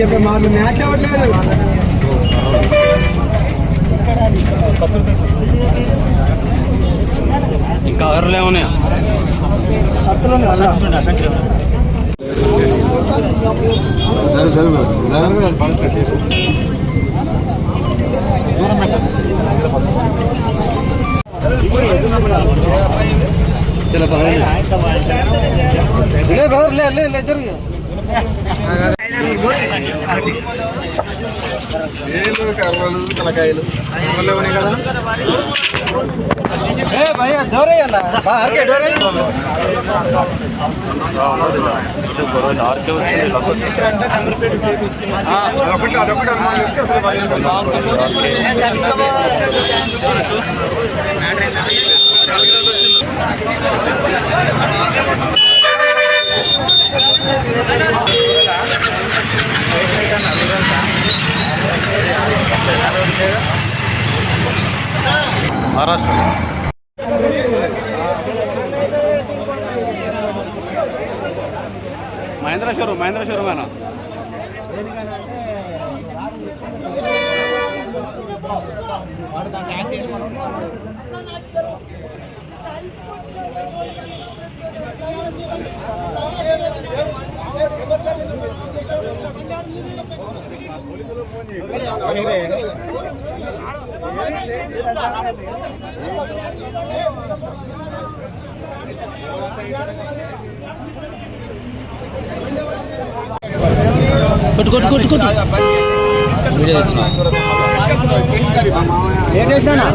చెప్పే మాటలు మ్యాచ్ అవ్వట్లేదు ఇంకా కవర్లు ఏమన్నాయా లే బ్రదర్ లే లే లే జరుగు కర్రలు తలకాయలు కదా ఏ భయ్య డోరే అన్న అరకే డోరే అదొకటి అదొకటి. మహారాష్ట్ర. మహేంద్ర షోరూమ్ మహేంద్ర షోరూమ్ అయినా పోలీసులు కొట్టు కొట్టు కొట్టు. కొట్టు వీడియో తీస్తున్నా. ఏం చేసినా